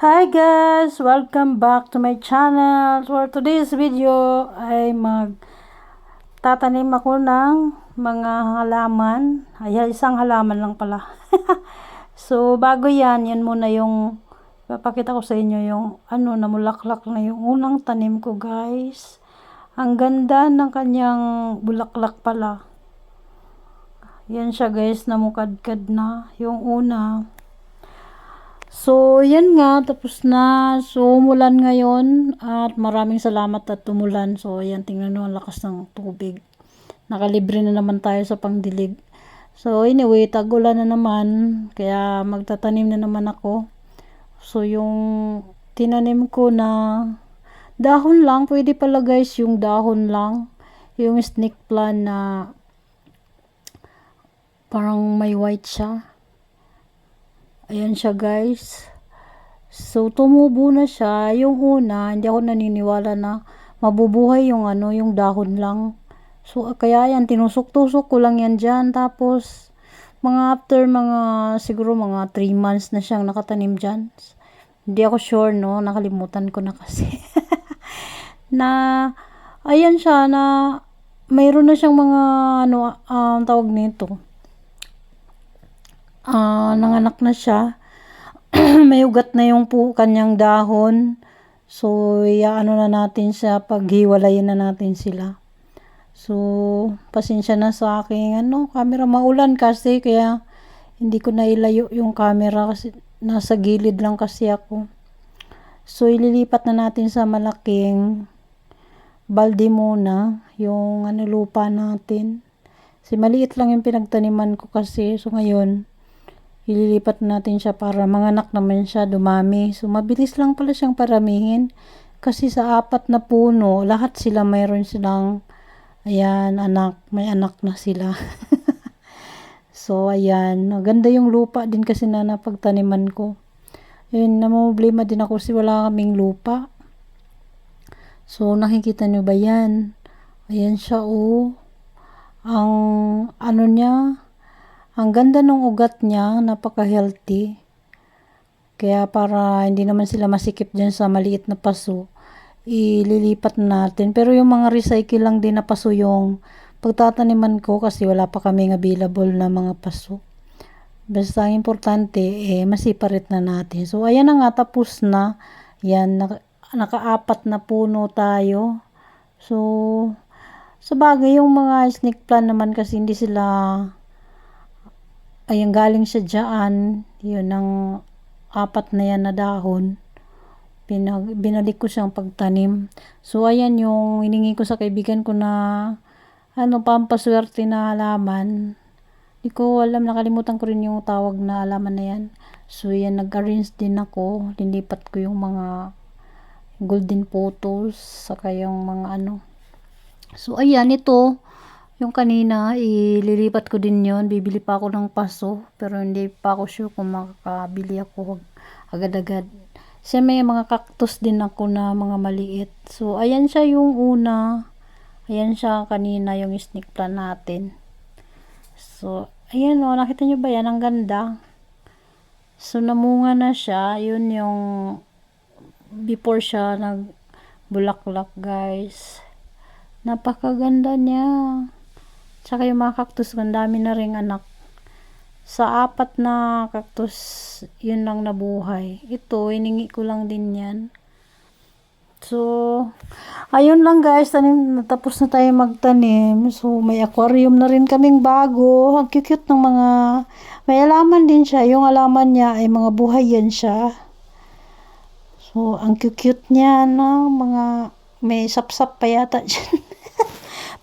Hi guys! Welcome back to my channel. For today's video ay mag tatanim ako ng mga halaman. Ay, isang halaman lang pala. so, bago yan, yan muna yung papakita ko sa inyo yung ano, namulaklak na yung unang tanim ko guys. Ang ganda ng kanyang bulaklak pala. Yan siya guys, namukadkad na. Yung una, So, yan nga, tapos na. So, umulan ngayon at maraming salamat at tumulan. So, yan, tingnan nyo ang lakas ng tubig. Nakalibre na naman tayo sa pangdilig. So, anyway, tagulan na naman. Kaya magtatanim na naman ako. So, yung tinanim ko na dahon lang, pwede pala guys, yung dahon lang. Yung snake plant na parang may white siya. Ayan siya guys. So tumubo na siya. Yung una, hindi ako naniniwala na mabubuhay yung ano, yung dahon lang. So kaya yan, tinusok-tusok ko lang yan dyan. Tapos mga after mga siguro mga 3 months na siyang nakatanim dyan. Hindi ako sure no, nakalimutan ko na kasi. na ayan siya na mayroon na siyang mga ano um, tawag nito uh, nanganak na siya. may ugat na yung po kanyang dahon. So, iaano na natin siya, paghiwalayin na natin sila. So, pasensya na sa aking ano, camera maulan kasi kaya hindi ko na ilayo yung camera kasi nasa gilid lang kasi ako. So, ililipat na natin sa malaking balde muna yung ano lupa natin. Si maliit lang yung pinagtaniman ko kasi. So, ngayon, ililipat natin siya para manganak naman siya, dumami. So, mabilis lang pala siyang paramihin. Kasi sa apat na puno, lahat sila mayroon silang, ayan, anak, may anak na sila. so, ayan, maganda yung lupa din kasi na napagtaniman ko. Ayun, namumblema din ako kasi wala kaming lupa. So, nakikita nyo ba yan? Ayan siya, oh. Ang, ano niya, ang ganda ng ugat niya, napaka-healthy. Kaya para hindi naman sila masikip dyan sa maliit na paso, ililipat natin. Pero yung mga recycle lang din na paso yung pagtataniman ko kasi wala pa kaming available na mga paso. Basta ang importante, eh, masiparit na natin. So, ayan na nga, tapos na. Yan, naka, nakaapat na puno tayo. So, sa bagay, yung mga snake plant naman kasi hindi sila Ayan, galing siya dyan. Yun, ang apat na yan na dahon. Pinag, binalik ko siyang pagtanim. So, ayan yung hiningi ko sa kaibigan ko na ano, pampaswerte na halaman. Hindi ko alam, nakalimutan ko rin yung tawag na halaman na yan. So, yan, nag-arrange din ako. Linipat ko yung mga golden photos, saka yung mga ano. So, ayan, ito, yung kanina, ililipat ko din yon Bibili pa ako ng paso. Pero hindi pa ako sure kung makakabili ako agad-agad. Kasi may mga cactus din ako na mga maliit. So, ayan siya yung una. Ayan siya kanina yung snake plant natin. So, ayan o. Nakita nyo ba yan? Ang ganda. So, namunga na siya. Yun yung before siya nagbulaklak guys. Napakaganda niya. Tsaka yung mga cactus, ang dami na ring anak. Sa apat na cactus, yun lang nabuhay. Ito, iningi ko lang din yan. So, ayun lang guys, tanim, natapos na tayo magtanim. So, may aquarium na rin kaming bago. Ang cute ng mga, may alaman din siya. Yung alaman niya ay mga buhay yan siya. So, ang cute niya na mga, may sapsap pa yata dyan.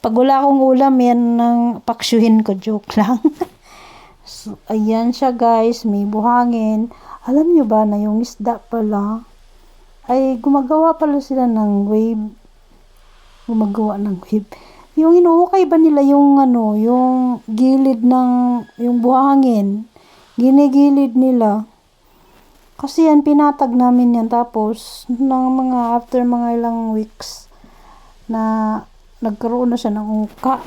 Pag wala akong ulam, yan ang paksyuhin ko. Joke lang. so, ayan siya guys. May buhangin. Alam nyo ba na yung isda pala, ay gumagawa pala sila ng wave. Gumagawa ng wave. Yung inuukay ba nila yung ano, yung gilid ng, yung buhangin. Ginigilid nila. Kasi yan, pinatag namin yan. Tapos, ng mga, after mga ilang weeks, na nagkaroon na siya ng uka.